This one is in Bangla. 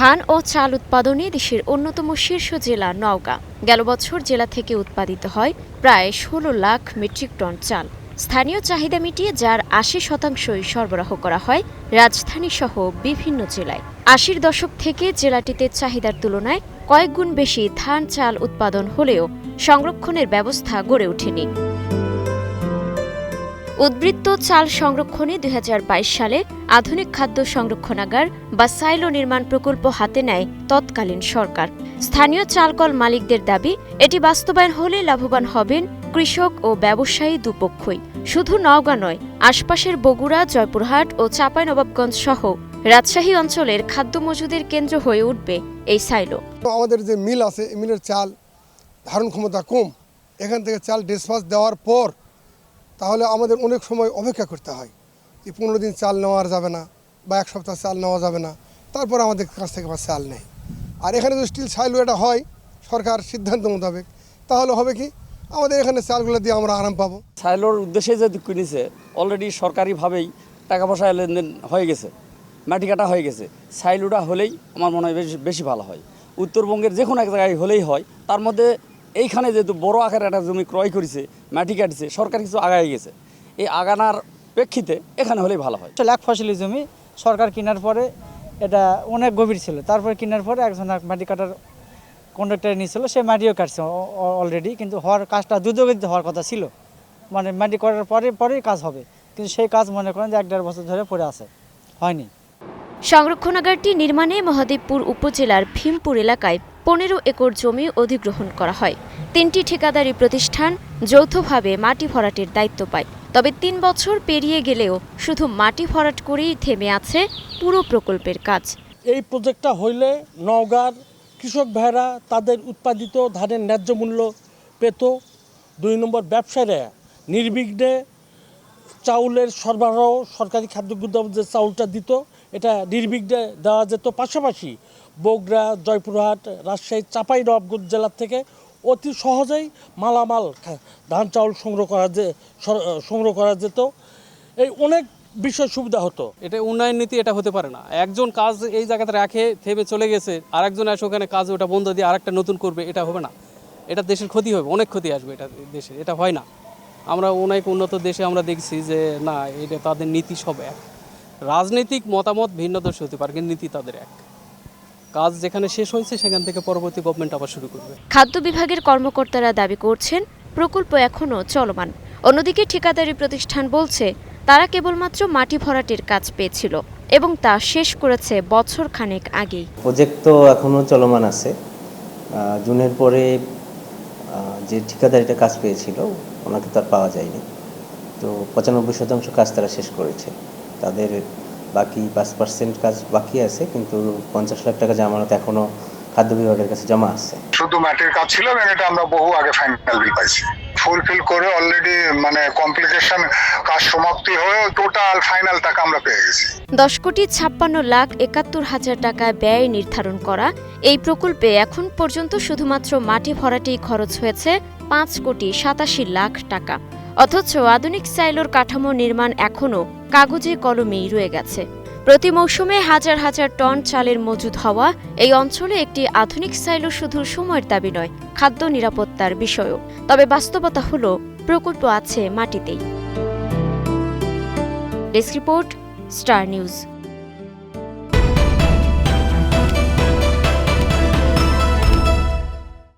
ধান ও চাল উৎপাদনে দেশের অন্যতম শীর্ষ জেলা নওগাঁ। গেল বছর জেলা থেকে উৎপাদিত হয় প্রায় ষোলো লাখ মেট্রিক টন চাল। স্থানীয় চাহিদা মিটিয়ে যার আশি শতাংশই সরবরাহ করা হয় রাজধানী সহ বিভিন্ন জেলায়। আশির দশক থেকে জেলাটিতে চাহিদার তুলনায় কয়েক গুণ বেশি ধান চাল উৎপাদন হলেও সংরক্ষণের ব্যবস্থা গড়ে ওঠেনি। উদ্বৃত্ত চাল সংরক্ষণে দুই সালে আধুনিক খাদ্য সংরক্ষণাগার বা সাইলো নির্মাণ প্রকল্প হাতে নেয় তৎকালীন সরকার। স্থানীয় চালকল মালিকদের দাবি, এটি বাস্তবায়ন হলে লাভবান হবেন কৃষক ও ব্যবসায়ী দুপক্ষই। শুধু নওগাঁ নয়, আশপাশের বগুড়া, জয়পুরহাট ও চাঁপাইনবাবগঞ্জ সহ রাজশাহী অঞ্চলের খাদ্য মজুদের কেন্দ্র হয়ে উঠবে এই সাইলো। আমাদের যে মিল আছে মিলের চাল ধারণ ক্ষমতা কম। এখান থেকে চাল ডিসপাস দেওয়ার পর তাহলে আমাদের অনেক সময় অপেক্ষা করতে হয় যে পনেরো দিন চাল নেওয়া যাবে না বা এক সপ্তাহ চাল নেওয়া যাবে না। তারপর আমাদের কাছ থেকে আবার চাল নেই। আর এখানে যদি স্টিল সাইলো এটা হয়, সরকার সিদ্ধান্ত মোতাবেক, তাহলে হবে কি? আমাদের এখানে চালগুলো দিয়ে আমরা আরাম পাবো। সাইলোর উদ্দেশ্যে যে কিনেছে অলরেডি সরকারিভাবেই টাকা পয়সা লেনদেন হয়ে গেছে, মাটি কাটা হয়ে গেছে। সাইলোটা হলেই আমার মনে হয় বেশি বেশি ভালো হয়। উত্তরবঙ্গের যে কোনো এক জায়গায় হলেই হয়, তার মধ্যে এইখানে যেহেতু বড় আকারে একটা জমি ক্রয় করেছে, মাটি কাটছে, সরকার কিছু আগায় গেছে। এই আগানার প্রেক্ষিতে এখানে হলেই ভালো হয়। লাখ ফসলি জমি সরকার কেনার পরে এটা অনেক গভীর ছিল। তারপরে কেনার পরে একজন এক মাটি কাটার কন্ডাক্টর নিয়েছিল, সে মাটিও কাটছে অলরেডি কিন্তু হওয়ার কাজটা দ্রুতগতিতে হওয়ার কথা ছিল। মানে মাটি করার পরে, পরেই কাজ হবে। কিন্তু সেই কাজ মনে করেন যে এক দেড় বছর ধরে পড়ে আছে, হয়নি। সংরক্ষণাগারটি নির্মাণে মহাদেবপুর উপজেলার ভীমপুর এলাকায় পনেরো একর জমি অধিগ্রহণ করা হয়। তিনটি ঠিকাদারি প্রতিষ্ঠান যৌথভাবে মাটি ভরাটের দায়িত্ব পায়। তবে তিন বছর পেরিয়ে গেলেও শুধু মাটি ভরাট করেই থেমে আছে পুরো প্রকল্পের কাজ। এই প্রজেক্টটা হইলে নওগাঁর কৃষক ভাইরা তাদের উৎপাদিত ধানের ন্যায্য মূল্য পেত। দুই নম্বর ব্যবসায়ীরা নির্বিঘ্নে চাউলের সরবরাহ সরকারি খাদ্য গুদাম যে চাউলটা দিত এটা নির্বিঘ্নে দেওয়া যেত। পাশাপাশি বগুড়া, জয়পুরহাট, রাজশাহী, চাপাই জেলার থেকে অতি সহজেই মালামাল ধান চাউল সংগ্রহ করা যে সংগ্রহ করা যেত। এই অনেক বিষয় সুবিধা হতো। এটা উন্নয়ন নীতি এটা হতে পারে না। একজন কাজ এই জায়গাতে রাখে থেমে চলে গেছে আর একজন এসে ওখানে কাজ ওটা বন্ধ দিয়ে আরেকটা নতুন করবে, এটা হবে না। এটা দেশের ক্ষতি হবে, অনেক ক্ষতি আসবে এটা দেশে, এটা হয় না। আমরা অনেক উন্নত দেশে আমরা দেখছি যে, না, এটা তাদের নীতি সব এক। রাজনৈতিক মতামত ভিন্ন দোষ হতে পারে কিন্তু নীতি তাদের এক। কাজ যেখানে শেষ হয়েছে সেখান থেকে পরবর্তী গভর্নমেন্ট আবার শুরু করবে। খাদ্য বিভাগের কর্মকর্তারা দাবি করছেন প্রকল্প এখনও চলমান। অন্যদিকে ঠিকাদারি প্রতিষ্ঠান বলছে তারা কেবলমাত্র মাটি ভরাটের কাজ পেয়েছিল এবং তা শেষ করেছে বছর খানেক আগেই। প্রজেক্ট তো এখনও চলমান আছে। জুনের পরে যে ঠিকাদারিটা কাজ পেয়েছিল ওনাকে তার পাওয়া যায়নি। তো পঁচানব্বই শতাংশ কাজ তারা শেষ করেছে। তাদের বাকি পাঁচ পার্সেন্ট কাজ বাকি আছে কিন্তু পঞ্চাশ লাখ টাকা জামানত এখনও খাদ্য বিভাগের কাছে জমা আছে। শুধু মাটির কাজ ছিল এবং এটা আমরা বহু আগে ফাইনাল বিল পাইছি। ফুলফিল করে অলরেডি মানে কমপ্লিকেশন কাজ সমাপ্তি হয়ে টোটাল ফাইনাল টাকা আমরা পেয়ে গেছি। দশ কোটি ছাপ্পান্ন লাখ একাত্তর হাজার টাকা ব্যয় নির্ধারণ করা এই প্রকল্পে এখন পর্যন্ত শুধুমাত্র মাটি ভরাটেই খরচ হয়েছে পাঁচ কোটি সাতাশি লাখ টাকা। অথচ আধুনিক সাইলোর কাঠামো নির্মাণ এখনও কাগজে কলমেই রয়ে গেছে। প্রতি মৌসুমে হাজার হাজার টন চালের মজুদ হওয়া এই অঞ্চলে একটি আধুনিক সাইলো শুধু সময়ের দাবি নয়, খাদ্য নিরাপত্তার বিষয়ও। তবে বাস্তবতা হল, প্রকল্প আছে মাটিতেই। Desk report, star news.